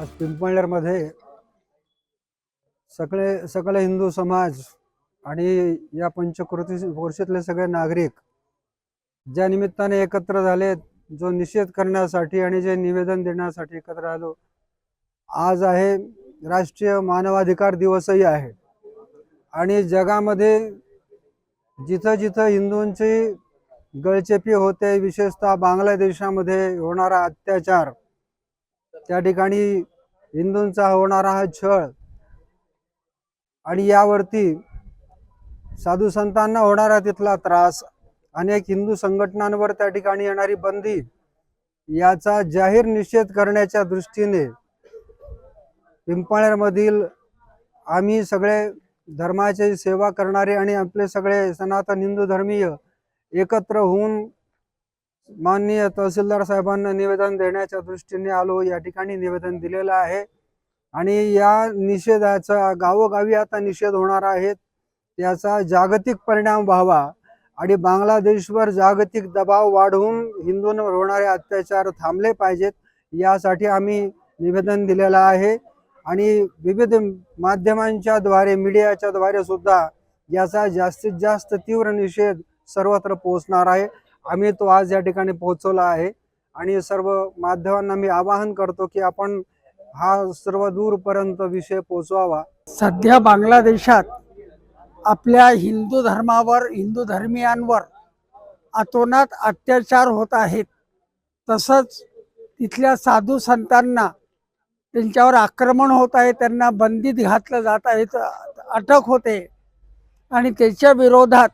आज पिंपळनेरमध्ये सगळे सगळे हिंदू समाज आणि या पंचकृती वर्षातले सगळे नागरिक ज्या निमित्ताने एकत्र झाले जो निषेध करण्यासाठी आणि जे निवेदन देण्यासाठी एकत्र आलो. आज आहे राष्ट्रीय मानवाधिकार दिवसही आहे. आणि जगामध्ये जिथं जिथं हिंदूंची गळचेपी होते विशेषतः बांगलादेशामध्ये होणारा अत्याचार त्या ठिकाणी हिंदूंचा होणारा हा छळ. आणि यावरती साधू संतांना होणारा तिथला त्रास अनेक हिंदू संघटनांवर त्या ठिकाणी येणारी बंदी याचा जाहीर निषेध करण्याच्या दृष्टीने पिंपळेरमधील आम्ही सगळे धर्माची सेवा करणारे आणि आपले सगळे सनातन हिंदू धर्मीय एकत्र होऊन माननीय तहसीलदार साहेबांना निवेदन देण्याच्या दृष्टीने आलो. या ठिकाणी निवेदन दिलेलं आहे. आणि या निषेधाचा गावोगावी आता निषेध होणार आहे याचा जागतिक परिणाम व्हावा आणि बांगलादेशवर जागतिक दबाव वाढवून हिंदूंवर होणारे अत्याचार थांबले पाहिजेत यासाठी आम्ही निवेदन दिलेलं आहे. आणि विविध माध्यमांच्या द्वारे मीडियाच्या द्वारे सुद्धा याचा जास्तीत जास्त तीव्र निषेध सर्वत्र पोहोचणार आहे. आम्ही तो आज या ठिकाणी पोहोचवला आहे. आणि सर्व माध्यमांना मी आवाहन करतो की आपण हा सर्व दूरपर्यंत विषय पोचवावा सध्या बांगलादेशात आपल्या हिंदू धर्मावर हिंदू धर्मियांवर अतोनात अत्याचार होत आहेत. तसंच तिथल्या साधू संतांना त्यांच्यावर आक्रमण होत आहे त्यांना बंदीत घातलं जात आहे अटक होते. आणि त्याच्या विरोधात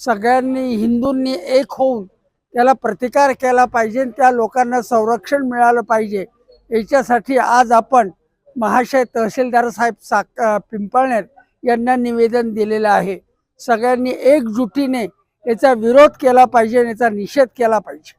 सगळ्यांनी हिंदूंनी एक होऊन त्याला प्रतिकार केला पाहिजे त्या लोकांना संरक्षण मिळालं पाहिजे. याच्यासाठी आज आपण महाशय तहसीलदार साहेब साक पिंपळनेर यांना निवेदन दिलेलं आहे. सगळ्यांनी एकजुटीने याचा विरोध केला पाहिजे आणि याचा निषेध केला पाहिजे.